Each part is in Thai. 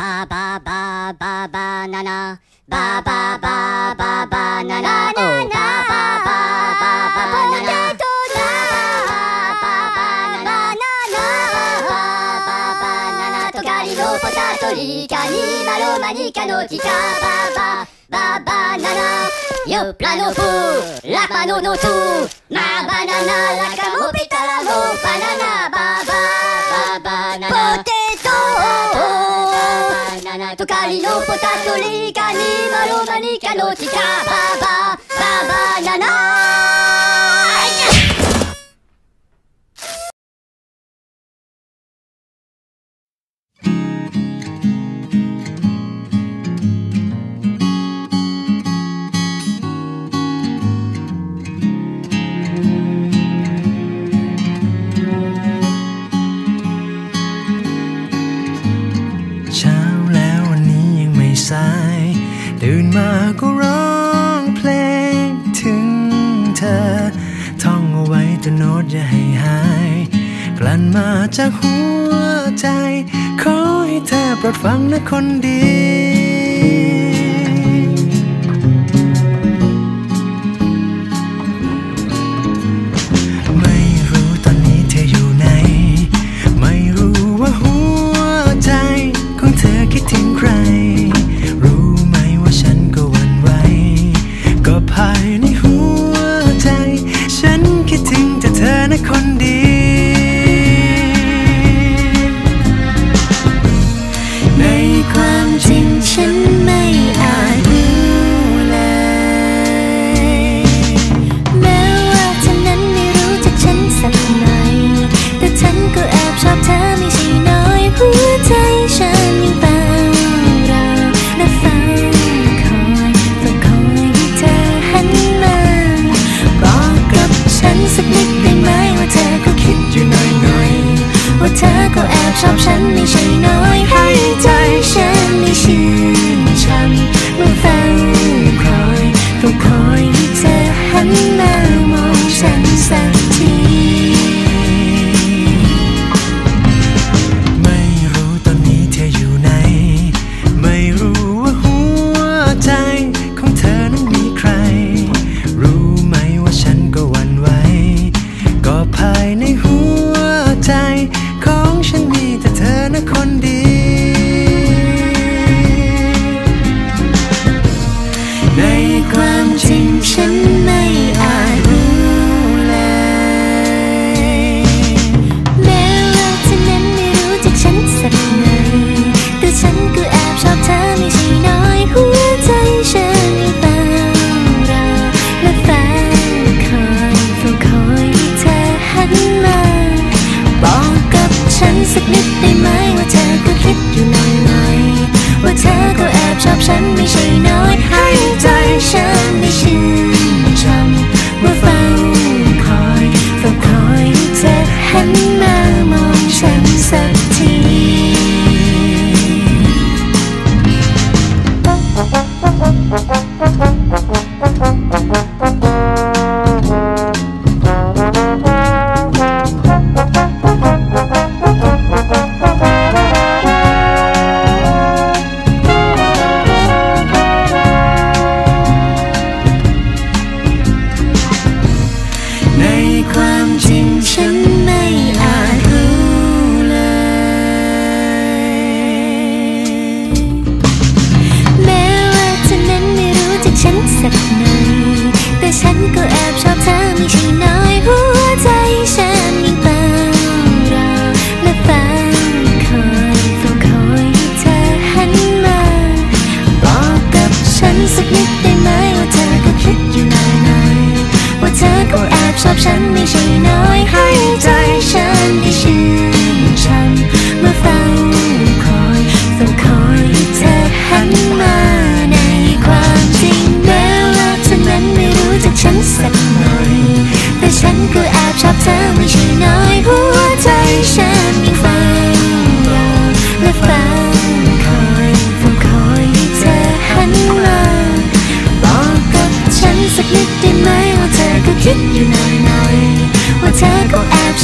Ba ba ba ba banana. Ba ba ba ba banana. Ba ba ba ba banana. Potatonica, ba ba ba banana. Yo plano la mano no tout, ma banana la camopita la 我的炸 ตโน้ตย่าให้หายกลั่นมาจากหัวใจ ขอให้เธอโปรดฟังนะคนดี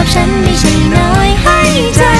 อบฉันไม่ใช่น้อยให้ใจ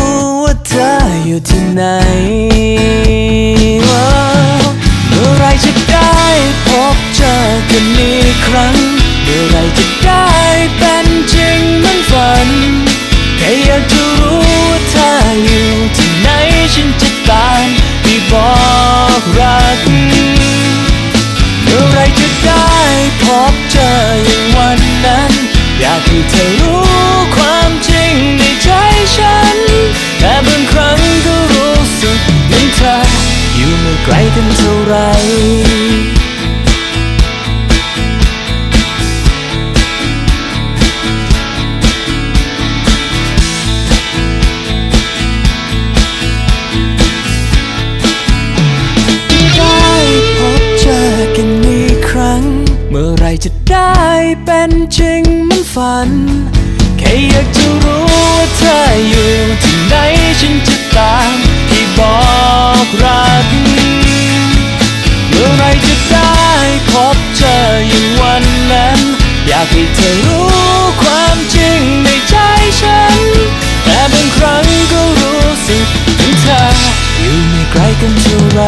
ว่าเธออยู่ที่ไหนเมื่อไรจะได้พบเจอกันอีกครั้ง เมื่อไรจะได้เป็นจริงเหมือนฝันแค่อยากจะรู้ว่าเธออยู่ที่ไหนฉันจะตามไปบอกรัก เมื่อไรจะได้พบเจออย่างวันนั้น อยากให้เธอรู้ ไกลกันเท่าไรได้พบเจอกันอีครั้งเมื่อไรจะได้เป็นจริงมันฝัน แค่อยากจะรู้ว่าเธออยู่ที่ไหนฉันจะตามไปบอกรักากให้เธอรู้ความจริงในใจฉัน แต่บางครั้งก็รู้สึกถึงเธออยู่ไม่ไกลกันเท่าไร